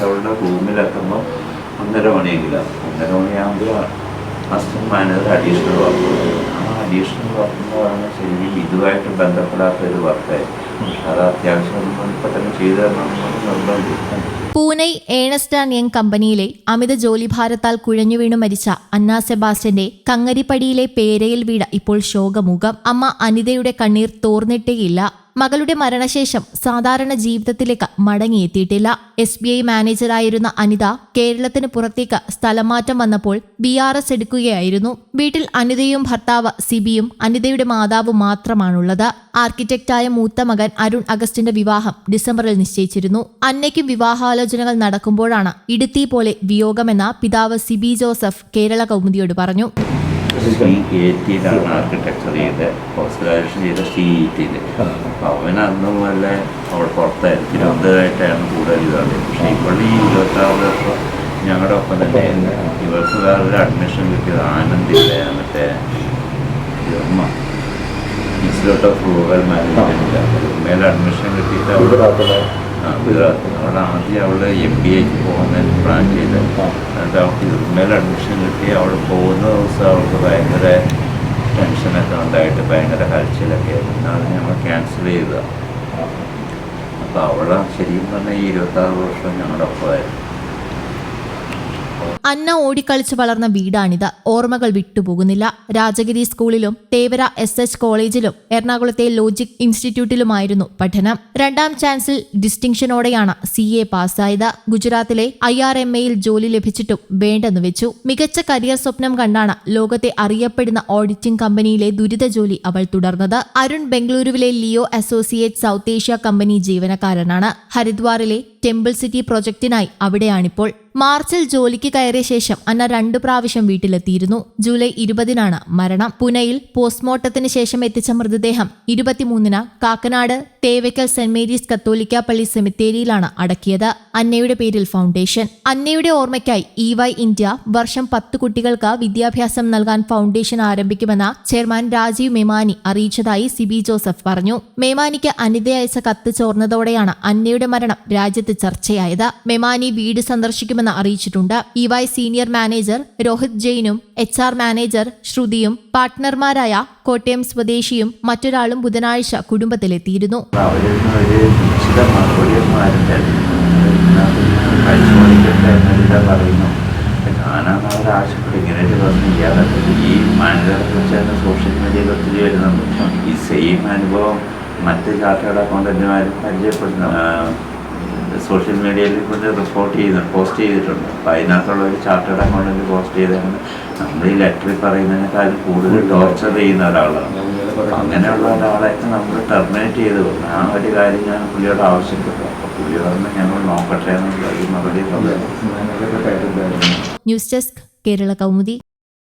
പക്ഷെ അവളുടെ റൂമിലെത്തുമ്പോൾ ഒന്നര മണിയെങ്കിലും ഒന്നര മണിയാകുമ്പോൾ അസിസ്റ്റന്റ് മാനേജർ അഡീഷണൽ വർക്ക് ആ അഡീഷണൽ വർക്ക് എന്ന് പറയുന്നത് ശരിക്കും ഇതുമായിട്ട് ബന്ധപ്പെടാത്ത ഒരു വർക്കായിരുന്നു അത് അത്യാവശ്യം ഇപ്പം ചെയ്തു തരണം. നിർബന്ധം പൂനെ ഏണസ്റ്റ് ആൻഡ് യങ് കമ്പനിയിലെ അമിത ജോലിഭാരത്താൽ കുഴഞ്ഞു വീണു മരിച്ച അന്ന സെബാസ്റ്റ്യന്റെ കങ്ങരിപ്പടിയിലെ പേരയിൽ വീട് ഇപ്പോൾ ശോകമുഖം അമ്മ അനിതയുടെ കണ്ണീർ തോർന്നിട്ടേയില്ല. മകളുടെ മരണശേഷം സാധാരണ ജീവിതത്തിലേക്ക് മടങ്ങിയെത്തിയിട്ടില്ല. എസ് ബി ഐ മാനേജറായിരുന്ന അനിത കേരളത്തിന് പുറത്തേക്ക് സ്ഥലമാറ്റം വന്നപ്പോൾ ബി ആർ എസ് എടുക്കുകയായിരുന്നു. വീട്ടിൽ അനിതയും ഭർത്താവ് സിബിയും അനിതയുടെ മാതാവും മാത്രമാണുള്ളത്. ആർക്കിടെക്റ്റായ മൂത്ത മകൻ അരുൺ അഗസ്റ്റിന്റെ വിവാഹം ഡിസംബറിൽ നിശ്ചയിച്ചിരുന്നു. അന്നയ്ക്കും വിവാഹാലോചനകൾ നടക്കുമ്പോഴാണ് ഇടുത്തി പോലെ വിയോഗമെന്ന പിതാവ് സിബി ജോസഫ് കേരള കൗമുദിയോട് പറഞ്ഞു. സി എ ടിയിലാണ് ആർക്കിടെക്ചർ ചെയ്ത് പോസ്റ്റ് ഗ്രാജുവേഷൻ ചെയ്ത സി ഇ ടിയിൽ അപ്പോൾ അവൻ അന്ന് മുതൽ അവിടെ പുറത്തായിരുന്നു തിരുവനന്തപുരമായിട്ടാണ് കൂടുതൽ ഇതാണ് പക്ഷേ ഇപ്പോൾ ഈ ഇരുപത്താറ് വർഷം ഞങ്ങളുടെ ഒപ്പം തന്നെ ഇവർക്ക് വേറൊരു അഡ്മിഷൻ കിട്ടിയത് ആനന്ദില്ല മറ്റേ ഇൻസ്റ്റിറ്റ്യൂട്ട് ഓഫ് റൂറൽ മാനേജ്മെന്റ് മേലെ അഡ്മിഷൻ കിട്ടിയിട്ട് അവിടെ ആ, ഗുജറാത്ത് അവിടെ ആദ്യം അവൾ എം ബി എക്ക് പോകുന്നതിന് പ്ലാൻ ചെയ്ത്. എന്നിട്ട് അവൾക്ക് മേലെ അഡ്മിഷൻ കിട്ടി. അവൾ പോകുന്ന ദിവസം അവൾക്ക് ഭയങ്കര ടെൻഷനൊക്കെ ഉണ്ടായിട്ട് ഭയങ്കര കരച്ചിലൊക്കെ ആയിരുന്നു. എന്നാണ് ഞങ്ങൾ ക്യാൻസൽ ചെയ്തത്. അപ്പോൾ അവളെ ശരിക്കും പറഞ്ഞാൽ ഈ ഇരുപത്താറ് വർഷം ഞങ്ങളുടെ ഒപ്പമായിരുന്നു. അന്ന ഓടിക്കളിച്ചു വളർന്ന വീടാണിത്. ഓർമ്മകൾ വിട്ടുപോകുന്നില്ല. രാജഗിരി സ്കൂളിലും തേവര എസ് എച്ച് കോളേജിലും എറണാകുളത്തെ ലോജിക് ഇൻസ്റ്റിറ്റ്യൂട്ടിലുമായിരുന്നു പഠനം. രണ്ടാം ചാൻസിൽ ഡിസ്റ്റിങ്ഷനോടെയാണ് സി എ പാസ്സായത്. ഗുജറാത്തിലെ ഐ ആർ എം എയിൽ ജോലി ലഭിച്ചിട്ടും വേണ്ടെന്ന് വെച്ചു. മികച്ച കരിയർ സ്വപ്നം കണ്ടാണ് ലോകത്തെ അറിയപ്പെടുന്ന ഓഡിറ്റിംഗ് കമ്പനിയിലെ ദുരിത ജോലി അവൾ തുടർന്നത്. അരുൺ ബംഗളൂരുവിലെ Leo associate South Asia company ജീവനക്കാരനാണ്. ഹരിദ്വാറിലെ ടെമ്പിൾ സിറ്റി പ്രൊജക്ടിനായി അവിടെയാണിപ്പോൾ. മാർച്ചിൽ ജോലിക്ക് കയറിയ ശേഷം അന്ന രണ്ടു പ്രാവശ്യം വീട്ടിലെത്തിയിരുന്നു. ജൂലൈ ഇരുപതിനാണ് മരണം. പുനയിൽ പോസ്റ്റ്മോർട്ടത്തിന് ശേഷം എത്തിച്ച മൃതദേഹം ഇരുപത്തിമൂന്നിന് കാക്കനാട് തേവയ്ക്കൽ സെന്റ് മേരീസ് കത്തോലിക്ക പള്ളി സെമിത്തേരിയിലാണ് അടക്കിയത്. അന്നയുടെ പേരിൽ ഫൗണ്ടേഷൻ. അന്നയുടെ ഓർമ്മയ്ക്കായി ഇ വൈ ഇന്ത്യ വർഷം പത്ത് കുട്ടികൾക്ക് വിദ്യാഭ്യാസം നൽകാൻ ഫൗണ്ടേഷൻ ആരംഭിക്കുമെന്ന് ചെയർമാൻ രാജീവ് മേമാനി അറിയിച്ചതായി സിബി ജോസഫ് പറഞ്ഞു. മേമാനിക്ക് അനിത അയച്ച കത്ത് ചോർന്നതോടെയാണ് അന്നയുടെ മരണം രാജ്യത്ത് ചർച്ചയായത്. മെമാനി വീട് സന്ദർശിക്കുമെന്ന് അറിയിച്ചിട്ടുണ്ട്. E Y senior manager Rohit ജെയിനും H R manager ശ്രുതിയും പാർട്ട്ണർമാരായ കോട്ടയം സ്വദേശിയും മറ്റൊരാളും ബുധനാഴ്ച കുടുംബത്തിലെത്തിയിരുന്നു. മറ്റ് ചാർട്ടേഡ് അക്കൗണ്ടന്റുമാരും പരിചയപ്പെടുന്നു സോഷ്യൽ മീഡിയയിൽ കൊണ്ട് റിപ്പോർട്ട് ചെയ്യുന്നു പോസ്റ്റ് ചെയ്തിട്ടുണ്ട്. അപ്പോൾ അതിനകത്തുള്ള ഒരു ചാർട്ടേഡ് അക്കൗണ്ടന്റ് പോസ്റ്റ് ചെയ്തതാണ്. നമ്മൾ ഈ ലെറ്ററിൽ പറയുന്നതിനേക്കാളും കൂടുതൽ ടോർച്ചർ ചെയ്യുന്ന ഒരാളാണ്. അങ്ങനെയുള്ള ഒരാളെ നമ്മൾ ടെർമിനേറ്റ് ചെയ്ത് കൊണ്ട് ആ ഒരു കാര്യം ഞാൻ പുള്ളിയോട് ആവശ്യപ്പെട്ടു. അപ്പോൾ പുള്ളിയോട് പറഞ്ഞു ഞങ്ങൾ നോക്കട്ടെ എന്നുള്ള ഒരു മറുപടി പറഞ്ഞു ന്യൂസ് ഡെസ്ക് കേരള കൗമുദി